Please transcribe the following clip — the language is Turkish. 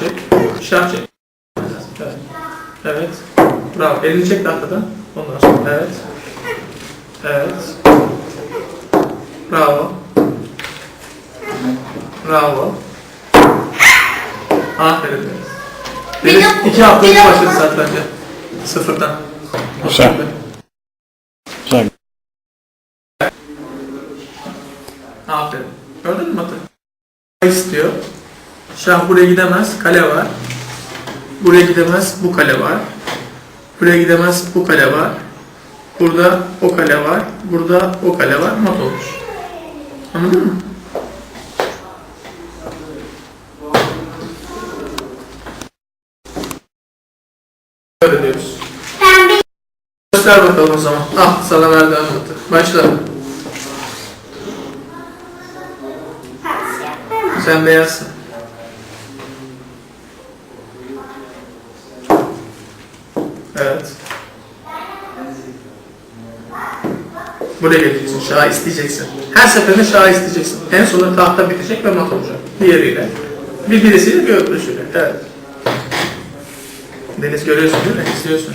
çek. Şah çek. Evet. Evet. Bravo. Elini çek tahtadan. Ondan sonra. Evet. Evet. Bravo. Bravo. Aferin. Deniz iki hafta önce başladı satranca. Sıfırdan. Güzel. Güzel. Aferin. Gördün mü Batı? istiyor. Şah buraya gidemez. Kale var. Buraya gidemez. Bu kale var. Buraya gidemez. Bu kale var. Burada o kale var. Burada o kale var. Mat olmuş. Anladın mı? Böyle diyoruz. Göster bakalım o zaman. Ah sana verdi anlatı. Başla. Sen beyazsın. Evet. Buraya geleceksin, şah isteyeceksin. Her seferinde şah isteyeceksin. En sonunda tahta bitecek ve mat olacak. Diğeriyle. Bir birisiyle bir öbürüsüyle. Evet. Deniz görüyorsun değil mi? İstiyorsun.